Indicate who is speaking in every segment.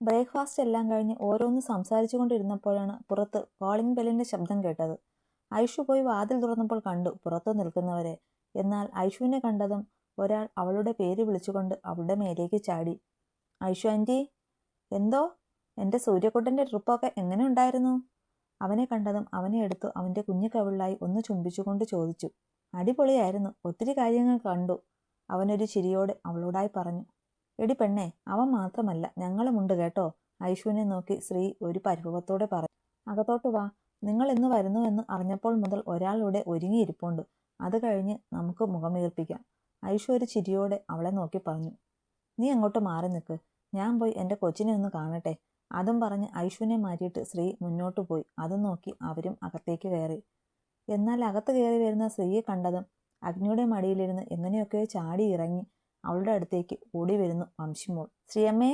Speaker 1: Breakfast എല്ലാം കഴിഞ്ഞ് ഓരോന്ന് സംസാരിച്ചു കൊണ്ടിരുന്നപ്പോഴാണ് പുറത്ത് കോളിംഗ് ബെല്ലിന്റെ ശബ്ദം കേട്ടത്. ഐഷു പോയി വാതിൽ തുറന്നപ്പോൾ കണ്ടു പുറത്ത് നിൽക്കുന്നവരെ. എന്നാൽ ഐഷുവിനെ കണ്ടതും ഒരാൾ അവളുടെ പേര് വിളിച്ചുകൊണ്ട് അവളുടെ മേലേക്ക് ചാടി. ഐഷു ആന്റി എന്തോ? എന്റെ സൂര്യക്കുട്ടന്റെ ട്രിപ്പൊക്കെ എങ്ങനെ ഉണ്ടായിരുന്നു? അവനെ കണ്ടതും അവനെ എടുത്തു അവന്റെ കുഞ്ഞു കവിളിലായി ഒന്ന് ചുംബിച്ചുകൊണ്ട് ചോദിച്ചു. അടിപൊളിയായിരുന്നു ഒത്തിരി കാര്യങ്ങൾ കണ്ടു അവനൊരു ചിരിയോടെ അവളോടായി പറഞ്ഞു. എടി പെണ്ണെ അവൻ മാത്രമല്ല ഞങ്ങളുമുണ്ട് കേട്ടോ. ഐഷുവിനെ നോക്കി ശ്രീ ഒരു പരിഭവത്തോടെ പറഞ്ഞു. അകത്തോട്ട് വാ നിങ്ങൾ ഇന്ന് വരുന്നുവെന്ന് അറിഞ്ഞപ്പോൾ മുതൽ ഒരാളിവിടെ ഒരുങ്ങിയിരിപ്പുണ്ട്. അത് കഴിഞ്ഞ് നമുക്ക് മുഖമീർപ്പിക്കാം ഐഷു ഒരു ചിരിയോടെ അവളെ നോക്കി പറഞ്ഞു. നീ അങ്ങോട്ട് മാറി നിൽക്ക്. ഞാൻ പോയി എന്റെ കൊച്ചിനെ ഒന്ന് കാണട്ടെ. അതും പറഞ്ഞ് ഐഷുവിനെ മാറ്റിയിട്ട് ശ്രീ മുന്നോട്ട് പോയി. അതും നോക്കി അവരും അകത്തേക്ക് കയറി. എന്നാൽ അകത്ത് കയറി വരുന്ന സ്ത്രീയെ കണ്ടതും അഗ്നിയുടെ മടിയിലിരുന്ന് എങ്ങനെയൊക്കെയോ ചാടി ഇറങ്ങി അവളുടെ അടുത്തേക്ക് ഓടി വരുന്നു വംശിമോൾ. ശ്രീയമ്മേ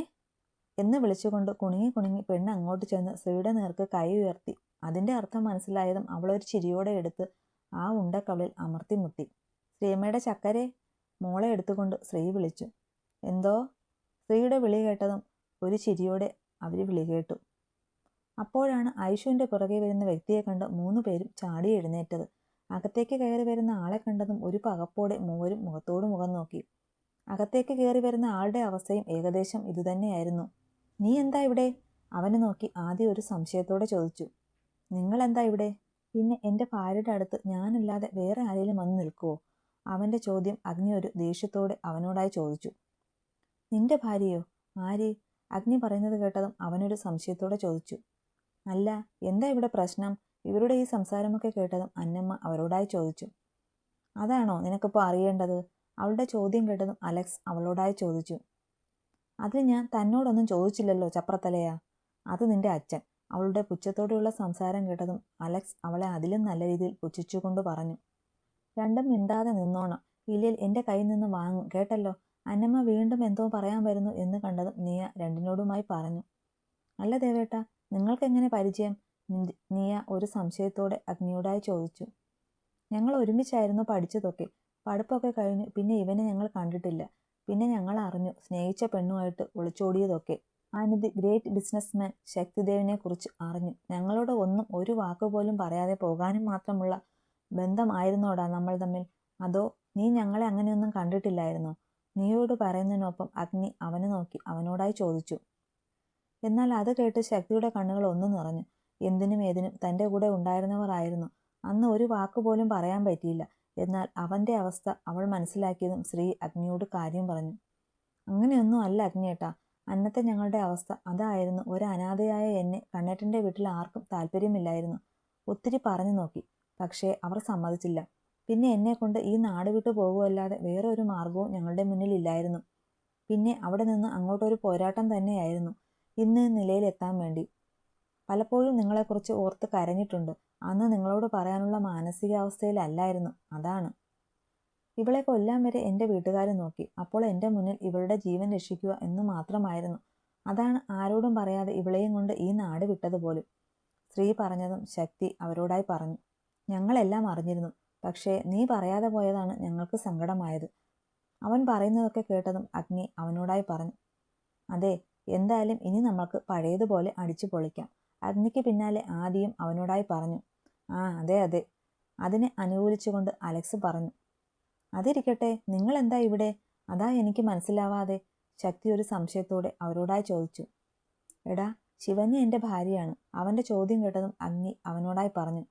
Speaker 1: എന്ന് വിളിച്ചുകൊണ്ട് കുണുങ്ങി കുണുങ്ങി പെണ്ണ് അങ്ങോട്ട് ചെന്ന് സ്ത്രീയുടെ നേർക്ക് കൈ ഉയർത്തി. അതിന്റെ അർത്ഥം മനസ്സിലായതും അവളൊരു ചിരിയോടെ എടുത്ത് ആ ഉണ്ടക്കവളിൽ അമർത്തി മുത്തി ശ്രീയമ്മയുടെ ചക്കരെ മോളെ എടുത്തുകൊണ്ട് ശ്രീ വിളിച്ചു. എന്തോ? സ്ത്രീയുടെ വിളി കേട്ടതും ഒരു ചിരിയോടെ അവർ വിളി കേട്ടു. അപ്പോഴാണ് ഐഷുവിന്റെ പുറകെ വരുന്ന വ്യക്തിയെ കണ്ട് മൂന്ന് പേരും ചാടി എഴുന്നേറ്റത്. അകത്തേക്ക് കയറി വരുന്ന ആളെ കണ്ടതും ഒരു പകപ്പോടെ മൂവരും മുഖത്തോട് മുഖം നോക്കി. അകത്തേക്ക് കയറി വരുന്ന ആളുടെ അവസ്ഥയും ഏകദേശം ഇതുതന്നെയായിരുന്നു. നീ എന്താ ഇവിടെ? അവനെ നോക്കി ആദ്യം ഒരു സംശയത്തോടെ ചോദിച്ചു. നിങ്ങൾ എന്താ ഇവിടെ? പിന്നെ എന്റെ ഭാര്യയുടെ അടുത്ത് ഞാനല്ലാതെ വേറെ ആരെങ്കിലും വന്ന് നിൽക്കുവോ? അവന്റെ ചോദ്യം അഗ്നി ഒരു ദേഷ്യത്തോടെ അവനോടായി ചോദിച്ചു. നിന്റെ ഭാര്യയോ? ആര്? അഗ്നി പറയുന്നത് കേട്ടതും അവനൊരു സംശയത്തോടെ ചോദിച്ചു. അല്ല എന്താ ഇവിടെ പ്രശ്നം? ഇവരുടെ ഈ സംസാരമൊക്കെ കേട്ടതും അന്നമ്മ അവരോടായി ചോദിച്ചു. അതാണോ നിനക്കിപ്പോൾ അറിയേണ്ടത്? അവളുടെ ചോദ്യം കേട്ടതും അലക്സ് അവളോടായി ചോദിച്ചു. അത് ഞാൻ തന്നോടൊന്നും ചോദിച്ചില്ലല്ലോ ചപ്രത്തലയാ? അത് നിന്റെ അച്ഛൻ. അവളുടെ പുച്ഛത്തോടെയുള്ള സംസാരം കേട്ടതും അലക്സ് അവളെ അതിലും നല്ല രീതിയിൽ പുച്ഛിച്ചുകൊണ്ട് പറഞ്ഞു. രണ്ടും മിണ്ടാതെ നിന്നോണം. ഇല്ലെങ്കിൽ എന്റെ കയ്യിൽ നിന്ന് വാങ്ങും. കേട്ടല്ലോ? അന്നമ്മ വീണ്ടും എന്തോ പറയാൻ വരുന്നു എന്ന് കണ്ടതും നിയ രണ്ടിനോടുമായി പറഞ്ഞു. അല്ല ദേവേട്ട നിങ്ങൾക്കെങ്ങനെ പരിചയം? നിയ ഒരു സംശയത്തോടെ അഗ്നിയോടായി ചോദിച്ചു. ഞങ്ങൾ ഒരുമിച്ചായിരുന്നു പഠിച്ചതൊക്കെ. പഠിപ്പൊക്കെ കഴിഞ്ഞു പിന്നെ ഇവനെ ഞങ്ങൾ കണ്ടിട്ടില്ല. പിന്നെ ഞങ്ങൾ അറിഞ്ഞു സ്നേഹിച്ച പെണ്ണുമായിട്ട് ഒളിച്ചോടിയതൊക്കെ. ആൻഡ് ദി ഗ്രേറ്റ് ബിസിനസ്മാൻ ശക്തിദേവിനെ കുറിച്ച് അറിഞ്ഞു. ഞങ്ങളോട് ഒന്നും ഒരു വാക്കുപോലും പറയാതെ പോകാനും മാത്രമുള്ള ബന്ധമായിരുന്നോടാ നമ്മൾ തമ്മിൽ. അതോ നീ ഞങ്ങളെ അങ്ങനെയൊന്നും കണ്ടിട്ടില്ലായിരുന്നോ? നീയോട് പറയുന്നതിനൊപ്പം അഗ്നി അവനെ നോക്കി അവനോടായി ചോദിച്ചു. എന്നാൽ അത് കേട്ട് ശക്തിയുടെ കണ്ണുകൾ ഒന്നു നിറഞ്ഞു. എന്തിനും ഏതിനും തന്റെ കൂടെ ഉണ്ടായിരുന്നവർ ആയിരുന്നു. അന്ന് ഒരു വാക്കുപോലും പറയാൻ പറ്റിയില്ല. എന്നാൽ അവന്റെ അവസ്ഥ അവൾ മനസ്സിലാക്കിയതും ശ്രീ അഗ്നിയോട് കാര്യം പറഞ്ഞു. അങ്ങനെയൊന്നും അല്ല അഗ്നിയേട്ടാ. അന്നത്തെ ഞങ്ങളുടെ അവസ്ഥ അതായിരുന്നു. ഒരു അനാഥയായ എന്നെ കണ്ണേട്ടന്റെ വീട്ടിൽ ആർക്കും താല്പര്യമില്ലായിരുന്നു. ഒത്തിരി പറഞ്ഞു നോക്കി. പക്ഷേ അവർ സമ്മതിച്ചില്ല. പിന്നെ എന്നെ കൊണ്ട് ഈ നാട് വിട്ടു പോകുമല്ലാതെ വേറെ ഒരു മാർഗവും ഞങ്ങളുടെ മുന്നിൽ ഇല്ലായിരുന്നു. പിന്നെ അവിടെ നിന്ന് അങ്ങോട്ടൊരു പോരാട്ടം തന്നെയായിരുന്നു. ഇന്ന് നിലയിലെത്താൻ വേണ്ടി. പലപ്പോഴും നിങ്ങളെക്കുറിച്ച് ഓർത്ത് കരഞ്ഞിട്ടുണ്ട്. അന്ന് നിങ്ങളോട് പറയാനുള്ള മാനസികാവസ്ഥയിലല്ലായിരുന്നു. അതാണ്. ഇവളെ കൊല്ലാൻ വരെ എന്റെ വീട്ടുകാർ നോക്കി. അപ്പോൾ എന്റെ മുന്നിൽ ഇവളുടെ ജീവൻ രക്ഷിക്കുക എന്ന് മാത്രമായിരുന്നു. അതാണ് ആരോടും പറയാതെ ഇവളെയും കൊണ്ട് ഈ നാട് വിട്ടതുപോലും. സ്ത്രീ പറഞ്ഞതും ശക്തി അവരോടായി പറഞ്ഞു. ഞങ്ങളെല്ലാം അറിഞ്ഞിരുന്നു. പക്ഷേ നീ പറയാതെ പോയതാണ് ഞങ്ങൾക്ക് സങ്കടമായത്. അവൻ പറയുന്നതൊക്കെ കേട്ടതും അഗ്നി അവനോടായി പറഞ്ഞു. അതെ എന്തായാലും ഇനി നമ്മൾക്ക് പഴയതുപോലെ അടിച്ചു പൊളിക്കാം. അഗ്നിക്ക് പിന്നാലെ ആദ്യം അവനോടായി പറഞ്ഞു ആ അതെ അതെ. അതിനെ അനുകൂലിച്ചുകൊണ്ട് അലക്സ് പറഞ്ഞു അതിരിക്കട്ടെ നിങ്ങൾ എന്താ ഇവിടെ? അതാ എനിക്ക് മനസ്സിലാവാതെ. ശക്തി ഒരു സംശയത്തോടെ അവരോടായി ചോദിച്ചു എടാ ശിവന്യ എന്റെ ഭാര്യയാണ്. അവന്റെ ചോദ്യം കേട്ടതും അഗ്നി അവനോടായി പറഞ്ഞു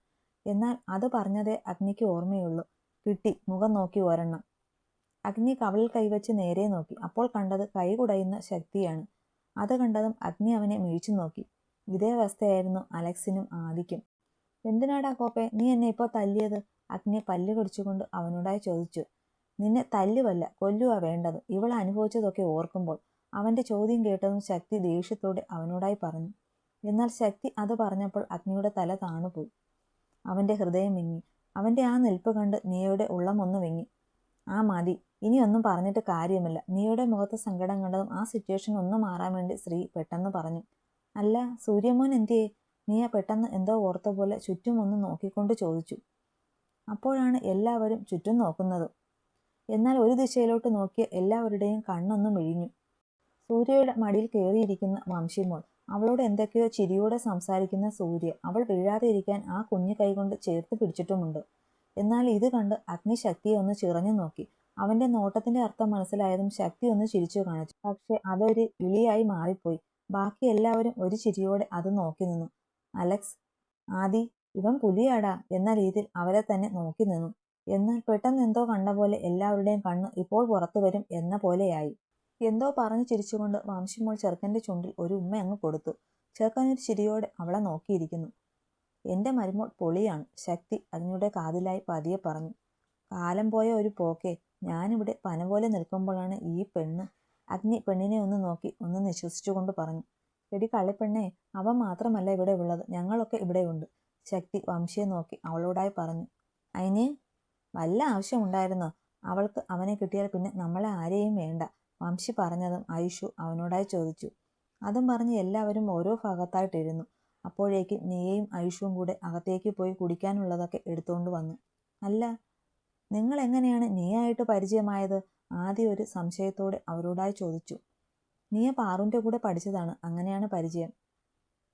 Speaker 1: എന്നാൽ അത് പറഞ്ഞതേ അഗ്നിക്ക് ഓർമ്മയുള്ളൂ. കിട്ടി മുഖം നോക്കി ഒരെണ്ണം. അഗ്നി കവളിൽ കൈവച്ച് നേരെ നോക്കി അപ്പോൾ കണ്ടത് കൈ കുടയുന്ന ശക്തിയാണ്. അത് കണ്ടതും അഗ്നി അവനെ മിഴിച്ചു നോക്കി ഇതേ അവസ്ഥയായിരുന്നു അലക്സിനും ആദിക്കും. എന്തിനാടാ കോപ്പെ? നീ എന്നെ ഇപ്പോൾ തല്ലിയത്? അഗ്നി പല്ല് കടിച്ചുകൊണ്ട് അവനോടായി ചോദിച്ചു. നിന്നെ തല്ലുവല്ല കൊല്ലുവാ വേണ്ടത്. ഇവൾ അനുഭവിച്ചതൊക്കെ ഓർക്കുമ്പോൾ അവന്റെ ചോദ്യം കേട്ടതും ശക്തി ദേഷ്യത്തോടെ അവനോടായി പറഞ്ഞു. എന്നാൽ ശക്തി അത് പറഞ്ഞപ്പോൾ അഗ്നിയുടെ തല താണുപോയി. അവന്റെ ഹൃദയം വിങ്ങി. അവന്റെ ആ നിൽപ്പ് കണ്ട് നീയുടെ ഉള്ളം ഒന്ന് വിങ്ങി. ആ മതി ഇനിയൊന്നും പറഞ്ഞിട്ട് കാര്യമില്ല. നീയുടെ മുഖത്ത് സങ്കടം കണ്ടതും ആ സിറ്റുവേഷൻ ഒന്ന് മാറാൻ വേണ്ടി സ്ത്രീ പെട്ടെന്ന് പറഞ്ഞു. അല്ല സൂര്യമോൻ എന്തിയേ? നീയ പെട്ടെന്ന് എന്തോ ഓർത്ത പോലെ ചുറ്റും ഒന്ന് നോക്കിക്കൊണ്ട് ചോദിച്ചു. അപ്പോഴാണ് എല്ലാവരും ചുറ്റും നോക്കുന്നത്. എന്നാൽ ഒരു ദിശയിലോട്ട് നോക്കിയ എല്ലാവരുടെയും കണ്ണൊന്നും മിഴിഞ്ഞു. സൂര്യയുടെ മടിയിൽ കയറിയിരിക്കുന്ന വംശിമോൾ. അവളോട് എന്തൊക്കെയോ ചിരിയോടെ സംസാരിക്കുന്ന സൂര്യ. അവൾ വീഴാതെ ഇരിക്കാൻ ആ കുഞ്ഞു കൈകൊണ്ട് ചേർത്ത് പിടിച്ചിട്ടുമുണ്ട്. എന്നാൽ ഇത് കണ്ട് അഗ്നി ശക്തിയെ ഒന്ന് ചിറഞ്ഞു നോക്കി. അവന്റെ നോട്ടത്തിന്റെ അർത്ഥം മനസ്സിലായതും ശക്തി ഒന്ന് ചിരിച്ചു കാണിച്ചു. പക്ഷെ അതൊരു ഇളിയായി മാറിപ്പോയി. ബാക്കി എല്ലാവരും ഒരു ചിരിയോടെ അത് നോക്കി നിന്നു. അലക്സ് ആദി ഇവൻ പുലിയാടാ എന്ന രീതിയിൽ അവരെ തന്നെ നോക്കി നിന്നു. എന്നാൽ പെട്ടെന്ന് എന്തോ കണ്ട പോലെ എല്ലാവരുടെയും കണ്ണ് ഇപ്പോൾ പുറത്തു വരും എന്ന പോലെയായി. എന്തോ പറഞ്ഞു ചിരിച്ചുകൊണ്ട് വംശിമോൾ ചെറുക്കന്റെ ചുണ്ടിൽ ഒരു ഉമ്മ അങ്ങ് കൊടുത്തു. ചെറുക്കൻ ഒരു ചിരിയോടെ അവളെ നോക്കിയിരിക്കുന്നു. എന്റെ മരുമോൾ പൊളിയാണ് ശക്തി അതിനുടെ കാതിലായി പതിയെ പറഞ്ഞു. കാലം പോയ ഒരു പോക്കെ ഞാനിവിടെ പന പോലെ നിൽക്കുമ്പോഴാണ് ഈ പെണ്ണ് അഗ്നി പെണ്ണിനെ ഒന്ന് നോക്കി ഒന്ന് നിശ്വസിച്ചുകൊണ്ട് പറഞ്ഞു. എടി കള്ളിപ്പെണ്ണെ അവ മാത്രമല്ല ഇവിടെ ഉള്ളത്. ഞങ്ങളൊക്കെ ഇവിടെയുണ്ട്. ശക്തി വംശിയെ നോക്കി അവളോടായി പറഞ്ഞു. അതിന് വല്ല ആവശ്യമുണ്ടായിരുന്നോ അവൾക്ക് അവനെ കിട്ടിയാൽ പിന്നെ നമ്മളെ ആരെയും വേണ്ട. വംശി പറഞ്ഞതും ഐഷു അവനോടായി ചോദിച്ചു. അതും പറഞ്ഞ് എല്ലാവരും ഓരോ ഭാഗത്തായിട്ടിരുന്നു. അപ്പോഴേക്കും നീയയും ഐഷുവും കൂടെ അകത്തേക്ക് പോയി കുടിക്കാനുള്ളതൊക്കെ എടുത്തുകൊണ്ട് വന്നു. അല്ല നിങ്ങൾ എങ്ങനെയാണ് നീയായിട്ട് പരിചയമായത്? ആദ്യം ഒരു സംശയത്തോടെ അവരോടായി ചോദിച്ചു നീയ പാറുവിന്റെ കൂടെ പഠിച്ചതാണ് അങ്ങനെയാണ് പരിചയം.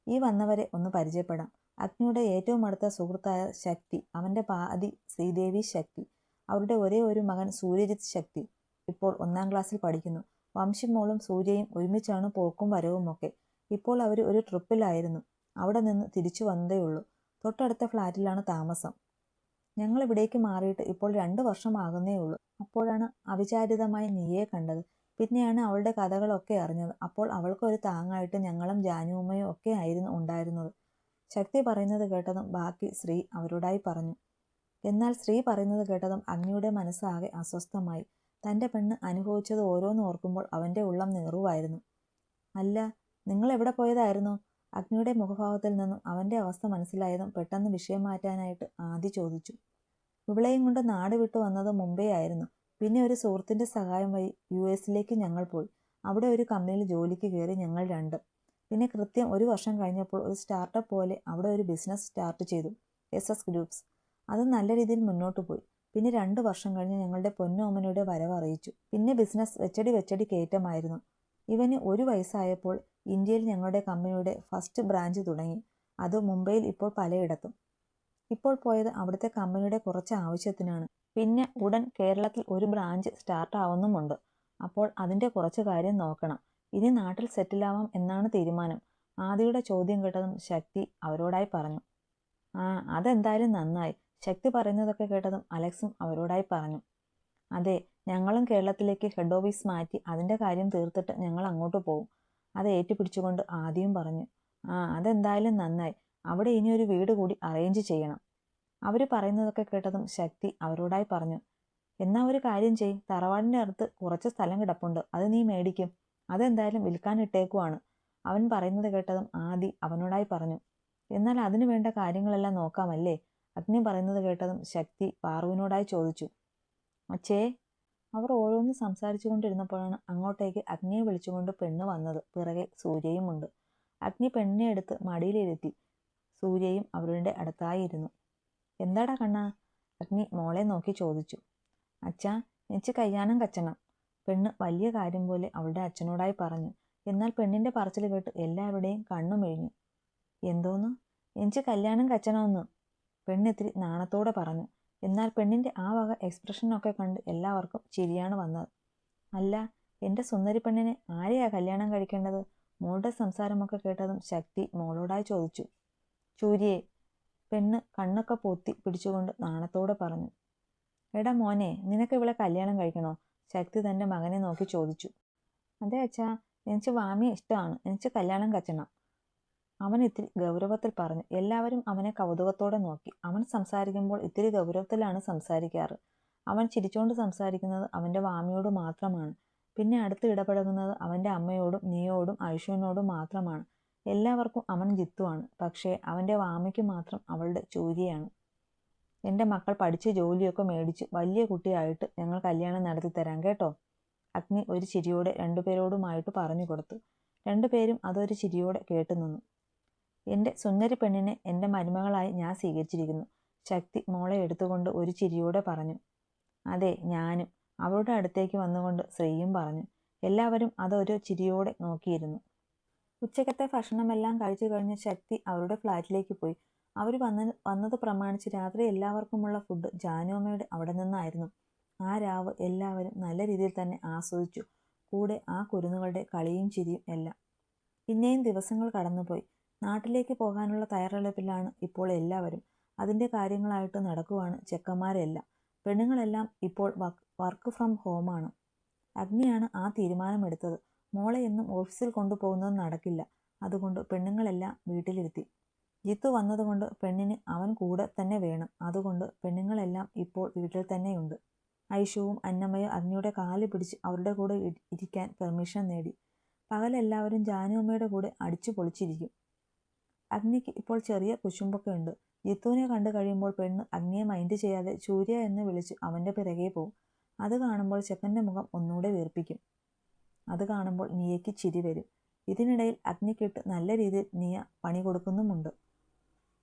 Speaker 1: ഈ വന്നവരെ ഒന്ന് പരിചയപ്പെടാം. അഗ്നിയുടെ ഏറ്റവും അടുത്ത സുഹൃത്തായ ശക്തി അവന്റെ പാതി ശ്രീദേവി ശക്തി അവരുടെ ഒരേ ഒരു മകൻ സൂര്യജിത്ത് ശക്തി. ഇപ്പോൾ ഒന്നാം ക്ലാസ്സിൽ പഠിക്കുന്നു. വംശമോളും സൂര്യയും ഒരുമിച്ചാണ് പോക്കും വരവുമൊക്കെ ഇപ്പോൾ അവർ ഒരു ട്രിപ്പിലായിരുന്നു. അവിടെ നിന്ന് തിരിച്ചു വന്നതേയുള്ളൂ. തൊട്ടടുത്ത ഫ്ലാറ്റിലാണ് താമസം. ഞങ്ങൾ ഇവിടേക്ക് മാറിയിട്ട് ഇപ്പോൾ രണ്ട് വർഷമാകുന്നേ ഉള്ളൂ. അപ്പോഴാണ് അവിചാരിതമായി നീയെ കണ്ടത്. പിന്നെയാണ് അവളുടെ കഥകളൊക്കെ അറിഞ്ഞത്. അപ്പോൾ അവൾക്കൊരു താങ്ങായിട്ട് ഞങ്ങളും ജാനുവുമ്മയും ഒക്കെ ആയിരുന്നു ഉണ്ടായിരുന്നത്. ശക്തി പറയുന്നത് കേട്ടതും ബാക്കി ശ്രീ അവരോടായി പറഞ്ഞു. എന്നാൽ ശ്രീ പറയുന്നത് കേട്ടതും അഗ്നിയുടെ മനസ്സാകെ അസ്വസ്ഥമായി. തന്റെ പെണ്ണ് അനുഭവിച്ചത് ഓരോന്ന് ഓർക്കുമ്പോൾ അവന്റെ ഉള്ളം നീറുവായിരുന്നു അല്ല നിങ്ങൾ എവിടെ പോയതായിരുന്നു? അഗ്നിയുടെ മുഖഭാവത്തിൽ നിന്നും അവന്റെ അവസ്ഥ മനസ്സിലായതും പെട്ടെന്ന് വിഷയം മാറ്റാനായിട്ട് ആദി ചോദിച്ചു. ഇവളെയും കൊണ്ട് നാട് വിട്ടു വന്നത് മുംബൈ ആയിരുന്നു. പിന്നെ ഒരു സുഹൃത്തിന്റെ സഹായം വഴി യു എസിലേക്ക് ഞങ്ങൾ പോയി. അവിടെ ഒരു കമ്പനിയിൽ ജോലിക്ക് കയറി ഞങ്ങൾ രണ്ട്. പിന്നെ കൃത്യം ഒരു വർഷം കഴിഞ്ഞപ്പോൾ ഒരു സ്റ്റാർട്ടപ്പ് പോലെ അവിടെ ഒരു ബിസിനസ് സ്റ്റാർട്ട് ചെയ്തു. S S groups. അത് നല്ല രീതിയിൽ മുന്നോട്ട് പോയി. പിന്നെ രണ്ട് വർഷം കഴിഞ്ഞ് ഞങ്ങളുടെ പൊന്നോമനയുടെ വരവ് അറിയിച്ചു. പിന്നെ ബിസിനസ് വെച്ചടി വെച്ചടി കയറ്റമായിരുന്നു. ഇവന് ഒരു വയസ്സായപ്പോൾ ഇന്ത്യയിൽ ഞങ്ങളുടെ കമ്പനിയുടെ ഫസ്റ്റ് ബ്രാഞ്ച് തുടങ്ങി. അത് മുംബൈയിൽ ഇപ്പോൾ പലയിടത്തും. ഇപ്പോൾ പോയത് അവിടുത്തെ കമ്പനിയുടെ കുറച്ച് ആവശ്യത്തിനാണ്. പിന്നെ ഉടൻ കേരളത്തിൽ ഒരു ബ്രാഞ്ച് സ്റ്റാർട്ടാവുന്നുമുണ്ട് അപ്പോൾ അതിന്റെ കുറച്ച് കാര്യം നോക്കണം. ഇനി നാട്ടിൽ സെറ്റിലാവാം എന്നാണ് തീരുമാനം. ആദിയുടെ ചോദ്യം കേട്ടതും ശക്തി അവരോടായി പറഞ്ഞു. ആ അതെന്തായാലും നന്നായി. ശക്തി പറയുന്നതൊക്കെ കേട്ടതും അലക്സും അവരോടായി പറഞ്ഞു. അതെ ഞങ്ങളും കേരളത്തിലേക്ക് ഹെഡ് ഓഫീസ് മാറ്റി അതിന്റെ കാര്യം തീർത്തിട്ട് ഞങ്ങൾ അങ്ങോട്ട് പോകും അത് ഏറ്റുപിടിച്ചുകൊണ്ട് ആദ്യം പറഞ്ഞു ആ അതെന്തായാലും നന്നായി. അവിടെ ഇനി ഒരു വീട് കൂടി അറേഞ്ച് ചെയ്യണം. അവർ പറയുന്നതൊക്കെ കേട്ടതും ശക്തി അവരോടായി പറഞ്ഞു എന്നാ ഒരു കാര്യം ചെയ് തറവാടിന്റെ അടുത്ത് കുറച്ച് സ്ഥലം കിടപ്പുണ്ട്. അത് നീ മേടിക്കും. അതെന്തായാലും വിൽക്കാൻ ഇട്ടേക്കുവാണ്. അവൻ പറയുന്നത് കേട്ടതും ആദി അവനോടായി പറഞ്ഞു എന്നാൽ അതിനു വേണ്ട കാര്യങ്ങളെല്ലാം നോക്കാമല്ലേ? അഗ്നി പറയുന്നത് കേട്ടതും ശക്തി പാറുവിനോടായി ചോദിച്ചു അച്ഛേ അവർ ഓരോന്ന് സംസാരിച്ചു കൊണ്ടിരുന്നപ്പോഴാണ് അങ്ങോട്ടേക്ക് അഗ്നിയെ വിളിച്ചുകൊണ്ട് പെണ്ണ് വന്നത്. പിറകെ സൂര്യയുമുണ്ട് അഗ്നി പെണ്ണിനെ എടുത്ത് മടിയിലിരുത്തി സൂര്യയും അവരുടെ അടുത്തായി ഇരുന്നു എന്താടാ കണ്ണാ? അഗ്നി മോളെ നോക്കി ചോദിച്ചു. അച്ഛാ എനിക്ക് കയ്യാനം കച്ചണം. പെണ്ണ് വലിയ കാര്യം പോലെ അവളുടെ അച്ഛനോടായി പറഞ്ഞു. എന്നാൽ പെണ്ണിന്റെ പറച്ചിൽ കേട്ട് എല്ലാവരുടെയും കണ്ണു മെഴിഞ്ഞു എന്തോന്ന്? എനിക്ക് കല്യാണം കച്ചണമെന്ന്? പെണ്ണിത്തിരി നാണത്തോടെ പറഞ്ഞു. എന്നാൽ പെണ്ണിന്റെ ആ വക എക്സ്പ്രഷനൊക്കെ കണ്ട് എല്ലാവർക്കും ചിരിയാണ് വന്നത്. അല്ല എന്റെ സുന്ദരി പെണ്ണിനെ ആരെയാ കല്യാണം കഴിക്കേണ്ടത്? മോളുടെ സംസാരമൊക്കെ കേട്ടതും ശക്തി മോളോടായി ചോദിച്ചു. ചൂര്യെ പെണ്ണ് കണ്ണൊക്കെ പൊത്തി പിടിച്ചുകൊണ്ട് നാണത്തോടെ പറഞ്ഞു. എടാ മോനെ നിനക്ക് ഇവിടെ കല്യാണം കഴിക്കണോ? ശക്തി തന്റെ മകനെ നോക്കി ചോദിച്ചു. അതെ അച്ഛാ എനിക്ക് വാമിയെ ഇഷ്ടമാണ്. എനിക്ക് കല്യാണം കച്ചണം. അവൻ ഇത്തിരി ഗൗരവത്തിൽ പറഞ്ഞു. എല്ലാവരും അവനെ കൗതുകത്തോടെ നോക്കി. അവൻ സംസാരിക്കുമ്പോൾ ഇത്തിരി ഗൗരവത്തിലാണ് സംസാരിക്കാറ്. അവൻ ചിരിച്ചുകൊണ്ട് സംസാരിക്കുന്നത് അവന്റെ വാമിയോട് മാത്രമാണ്. പിന്നെ അടുത്ത് ഇടപഴകുന്നത് അവന്റെ അമ്മയോടും നീയോടും ഐഷുവിനോടും മാത്രമാണ്. എല്ലാവർക്കും അവൻ ജിത്തുവാണ്. പക്ഷേ അവന്റെ വാമയ്ക്ക് മാത്രം അവളുടെ ചൂരിയാണ്. എന്റെ മക്കൾ പഠിച്ച് ജോലിയൊക്കെ മേടിച്ച് വലിയ കുട്ടിയായിട്ട് ഞങ്ങൾ കല്യാണം നടത്തി തരാം കേട്ടോ. അഗ്നി ഒരു ചിരിയോടെ രണ്ടുപേരോടുമായിട്ട് പറഞ്ഞു കൊടുത്തു. രണ്ടുപേരും അതൊരു ചിരിയോടെ കേട്ടു നിന്നു. എന്റെ സുന്ദരി പെണ്ണിനെ എന്റെ മരുമകളായി ഞാൻ സ്വീകരിച്ചിരിക്കുന്നു. ശക്തി മോളെ എടുത്തുകൊണ്ട് ഒരു ചിരിയോടെ പറഞ്ഞു. അതെ ഞാനും. അവളുടെ അടുത്തേക്ക് വന്നുകൊണ്ട് ശ്രീയും പറഞ്ഞു. എല്ലാവരും അതൊരു ചിരിയോടെ നോക്കിയിരുന്നു. ഉച്ചക്കത്തെ ഭക്ഷണമെല്ലാം കഴിച്ചു കഴിഞ്ഞ ശക്തി അവരുടെ ഫ്ലാറ്റിലേക്ക് പോയി. അവർ വന്ന വന്നത് പ്രമാണിച്ച് രാത്രി എല്ലാവർക്കുമുള്ള ഫുഡ് ജാനുവമ്മയുടെ അവിടെ നിന്നായിരുന്നു. ആ രാവ് എല്ലാവരും നല്ല രീതിയിൽ തന്നെ ആസ്വദിച്ചു. കൂടെ ആ കുരുന്നുകളുടെ കളിയും ചിരിയും എല്ലാം. പിന്നെയും ദിവസങ്ങൾ കടന്നുപോയി. നാട്ടിലേക്ക് പോകാനുള്ള തയ്യാറെടുപ്പിലാണ് ഇപ്പോൾ എല്ലാവരും. അതിന്റെ കാര്യങ്ങളായിട്ട് നടക്കുവാണ് ചെക്കന്മാരെല്ലാം. പെണ്ണുങ്ങളെല്ലാം ഇപ്പോൾ വർക്ക് ഫ്രം ഹോമാണ്. അഗ്നിയാണ് ആ തീരുമാനമെടുത്തത്. മോളെ എന്നും ഓഫീസിൽ കൊണ്ടുപോകുന്നത് നടക്കില്ല. അതുകൊണ്ട് പെണ്ണുങ്ങളെല്ലാം വീട്ടിലിരുത്തി. ജിത്തു വന്നതുകൊണ്ട് പെണ്ണിന് അവൻ കൂടെ തന്നെ വേണം. അതുകൊണ്ട് പെണ്ണുങ്ങളെല്ലാം ഇപ്പോൾ വീട്ടിൽ തന്നെയുണ്ട്. ഐഷുവും അന്നമ്മയും അഗ്നിയുടെ കാൽ പിടിച്ച് അവരുടെ കൂടെ ഇരിക്കാൻ പെർമിഷൻ നേടി. പകലെല്ലാവരും ജാനുവമ്മയുടെ കൂടെ അടിച്ചു പൊളിച്ചിരിക്കും. അഗ്നിക്ക് ഇപ്പോൾ ചെറിയ കുശുമ്പൊക്കെ ഉണ്ട്. ജിത്തുവിനെ കണ്ടു കഴിയുമ്പോൾ പെണ്ണ് അഗ്നിയെ മൈൻഡ് ചെയ്യാതെ സൂര്യ എന്ന് വിളിച്ച് അവന്റെ പിറകെ പോവും. അത് കാണുമ്പോൾ ചെക്കന്റെ മുഖം ഒന്നുകൂടെ വീർപ്പിക്കും. അത് കാണുമ്പോൾ നിയയ്ക്ക് ചിരി വരും. ഇതിനിടയിൽ അഗ്നിക്കിട്ട് നല്ല രീതിയിൽ നിയ പണി കൊടുക്കുന്നുമുണ്ട്.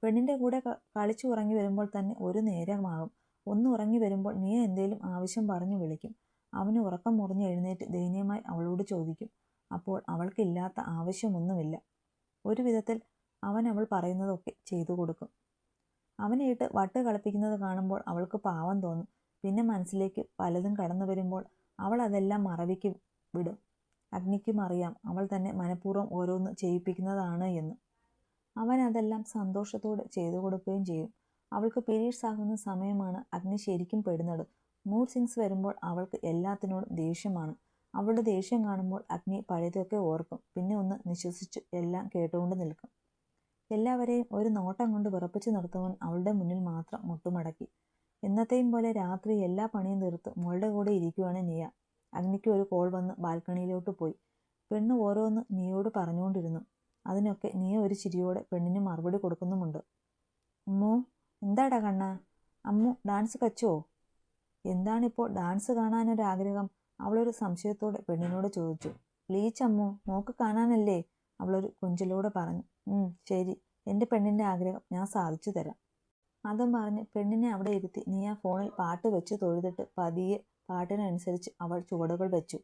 Speaker 1: പെണ്ണിന്റെ കൂടെ കളിച്ചു ഉറങ്ങി വരുമ്പോൾ തന്നെ ഒരു നേരമാകും. ഒന്ന് ഉറങ്ങി വരുമ്പോൾ നീ എന്തേലും ആവശ്യം പറഞ്ഞു വിളിക്കും. അവന് ഉറക്കം മുറിഞ്ഞ് എഴുന്നേറ്റ് ദയനീയമായി അവളോട് ചോദിക്കും. അപ്പോൾ അവൾക്കില്ലാത്ത ആവശ്യമൊന്നുമില്ല. ഒരു വിധത്തിൽ അവൻ അവൾ പറയുന്നതൊക്കെ ചെയ്തു കൊടുക്കും. അവനെയിട്ട് വട്ട് കളിപ്പിക്കുന്നത് കാണുമ്പോൾ അവൾക്ക് പാവം തോന്നും. പിന്നെ മനസ്സിലേക്ക് പലതും കടന്നു വരുമ്പോൾ അവൾ അതെല്ലാം മറവിക്ക് വിടും. അഗ്നിക്കും അറിയാം അവൾ തന്നെ മനഃപൂർവം ഓരോന്ന് ചെയ്യിപ്പിക്കുന്നതാണ് എന്ന്. അവൻ അതെല്ലാം സന്തോഷത്തോടെ ചെയ്തു കൊടുക്കുകയും ചെയ്യും. അവൾക്ക് പീരീഡ്സ് ആകുന്ന സമയമാണ് അഗ്നി ശരിക്കും പെടുന്നത്. മൂഡ് സിങ്സ് വരുമ്പോൾ അവൾക്ക് എല്ലാത്തിനോടും ദേഷ്യമാണ്. അവളുടെ ദേഷ്യം കാണുമ്പോൾ അഗ്നി പഴയതൊക്കെ ഓർക്കും. പിന്നെ ഒന്ന് നിശ്വസിച്ച് എല്ലാം കേട്ടുകൊണ്ട് നിൽക്കും. എല്ലാവരെയും ഒരു നോട്ടം കൊണ്ട് വിറപ്പിച്ചു നിർത്തുവാൻ അവളുടെ മുന്നിൽ മാത്രം മുട്ടുമടക്കി. എന്നത്തെയും പോലെ രാത്രി എല്ലാ പണിയും തീർത്ത് മോളുടെ കൂടെ ഇരിക്കുവാണ് നിയ. അഗ്നിക്ക് ഒരു കോൾ വന്ന് ബാൽക്കണിയിലോട്ട് പോയി. പെണ്ണ് ഓരോന്ന് നീയോട് പറഞ്ഞുകൊണ്ടിരുന്നു. അതിനൊക്കെ നീ ഒരു ചിരിയോടെ പെണ്ണിന് മറുപടി കൊടുക്കുന്നുമുണ്ട്. അമ്മോ എന്താടാ കണ്ണ? അമ്മു ഡാൻസ് കച്ചുവോ എന്താണിപ്പോൾ ഡാൻസ് കാണാനൊരാഗ്രഹം? അവളൊരു സംശയത്തോടെ പെണ്ണിനോട് ചോദിച്ചു. പ്ലീച്ച് നോക്ക് കാണാനല്ലേ? അവളൊരു കൊഞ്ചലോടെ പറഞ്ഞു. ശരി. എന്റെ പെണ്ണിന്റെ ആഗ്രഹം ഞാൻ സാധിച്ചു തരാം. അതും പറഞ്ഞ് പെണ്ണിനെ അവിടെ ഇരുത്തി നീ ആ ഫോണിൽ പാട്ട് വെച്ച് തൊഴുതിട്ട് പതിയെ പാട്ടിനനുസരിച്ച് അവൾ ചുവടുകൾ വെച്ചു.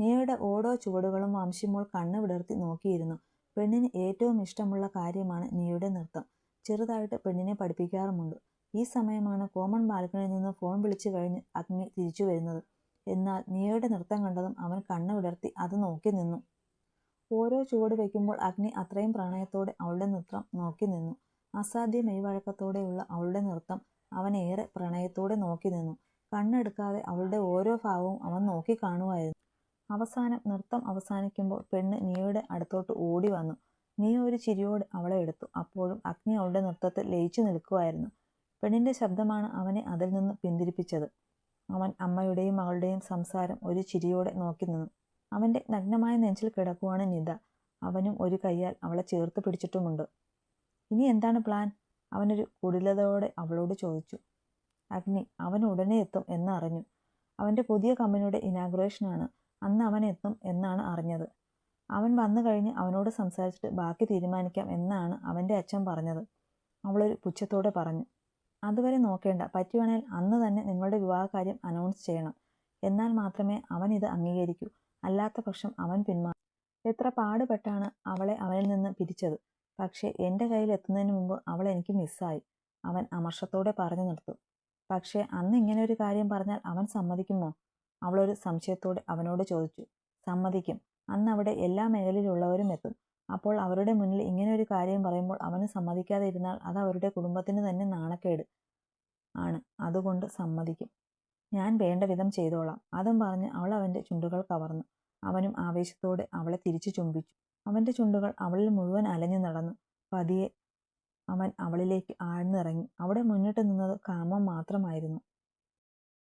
Speaker 1: നീയുടെ ഓരോ ചുവടുകളും വംശിമോൾ കണ്ണു വിടർത്തി നോക്കിയിരുന്നു. പെണ്ണിന് ഏറ്റവും ഇഷ്ടമുള്ള കാര്യമാണ് നീയുടെ നൃത്തം. ചെറുതായിട്ട് പെണ്ണിനെ പഠിപ്പിക്കാറുമുണ്ട്. ഈ സമയമാണ് കോമൺ ബാൽക്കണിയിൽ നിന്ന് ഫോൺ വിളിച്ചു കഴിഞ്ഞ് അഗ്നി തിരിച്ചു വരുന്നത്. എന്നാൽ നീയുടെ നൃത്തം കണ്ടതും അവൻ കണ്ണു വിടർത്തി അത് നോക്കി നിന്നു. ഓരോ ചുവട് വയ്ക്കുമ്പോൾ അഗ്നി അത്രയും പ്രണയത്തോടെ അവളുടെ നൃത്തം നോക്കി നിന്നു. അസാധ്യ മെയ്വഴക്കത്തോടെയുള്ള അവളുടെ നൃത്തം അവൻ ഏറെ പ്രണയത്തോടെ നോക്കി നിന്നു. കണ്ണെടുക്കാതെ അവളുടെ ഓരോ ഭാവവും അവൻ നോക്കി കാണുമായിരുന്നു. അവസാനം നൃത്തം അവസാനിക്കുമ്പോൾ പെണ്ണ് നീയുടെ അടുത്തോട്ട് ഓടി വന്നു. നീ ഒരു ചിരിയോട് അവളെ എടുത്തു. അപ്പോഴും അഗ്നി അവളുടെ നൃത്തത്തിൽ ലയിച്ചു നിൽക്കുമായിരുന്നു. പെണ്ണിന്റെ ശബ്ദമാണ് അവനെ അതിൽ നിന്ന് പിന്തിരിപ്പിച്ചത്. അവൻ അമ്മയുടെയും മകളുടെയും സംസാരം ഒരു ചിരിയോടെ നോക്കി നിന്നു. അവന്റെ നഗ്നമായ നെഞ്ചിൽ കിടക്കുവാണ് നിത. അവനും ഒരു കൈയാൽ അവളെ ചേർത്ത് പിടിച്ചിട്ടുമുണ്ട്. ഇനി എന്താണ് പ്ലാൻ? അവനൊരു കുടിലതയോടെ അവളോട് ചോദിച്ചു. അഗ്നി അവൻ ഉടനെ എത്തും എന്നറിഞ്ഞു അവന്റെ പുതിയ കമ്പനിയുടെ ഇനാഗുറേഷനാണ് അന്ന് അവൻ എത്തും എന്നാണ് അറിഞ്ഞത്. അവൻ വന്നു കഴിഞ്ഞ് അവനോട് സംസാരിച്ചിട്ട് ബാക്കി തീരുമാനിക്കാം എന്നാണ് അവന്റെ അച്ഛൻ പറഞ്ഞത്. അവളൊരു പുച്ഛത്തോടെ പറഞ്ഞു അതുവരെ നോക്കേണ്ട. പറ്റുവാണെങ്കിൽ അന്ന് തന്നെ നിങ്ങളുടെ വിവാഹകാര്യം അനൗൺസ് ചെയ്യണം. എന്നാൽ മാത്രമേ അവൻ ഇത് അംഗീകരിക്കൂ. അല്ലാത്ത പക്ഷം അവൻ പിന്മാറും. എത്ര പാടുപെട്ടാണ് അവളെ അവനിൽ നിന്ന് പിരിച്ചത്. പക്ഷേ എന്റെ കയ്യിൽ എത്തുന്നതിന് മുമ്പ് അവൾ എനിക്ക് മിസ്സായി അവൻ അമർഷത്തോടെ പറഞ്ഞു നിർത്തു. പക്ഷേ അന്ന് ഇങ്ങനെ ഒരു കാര്യം പറഞ്ഞാൽ അവൻ സമ്മതിക്കുമോ? അവളൊരു സംശയത്തോടെ അവനോട് ചോദിച്ചു. സമ്മതിക്കും. അന്ന് അവിടെ എല്ലാ മേഖലയിലുള്ളവരും എത്തും. അപ്പോൾ അവരുടെ മുന്നിൽ ഇങ്ങനെ ഒരു കാര്യം പറയുമ്പോൾ അവന് സമ്മതിക്കാതെ ഇരുന്നാൽ അത് അവരുടെ കുടുംബത്തിന് തന്നെ നാണക്കേട് ആണ്. അതുകൊണ്ട് സമ്മതിക്കും. ഞാൻ വേണ്ട വിധം ചെയ്തോളാം. അതും പറഞ്ഞ് അവൾ അവന്റെ ചുണ്ടുകൾ കവർന്നു. അവനും ആവേശത്തോടെ അവളെ തിരിച്ചു ചുംബിച്ചു. അവന്റെ ചുണ്ടുകൾ അവളിൽ മുഴുവൻ അലഞ്ഞു നടന്നു. പതിയെ അവൻ അവളിലേക്ക് ആഴ്ന്നിറങ്ങി. അവിടെ മുന്നിട്ട് നിന്നത് കാമം മാത്രമായിരുന്നു.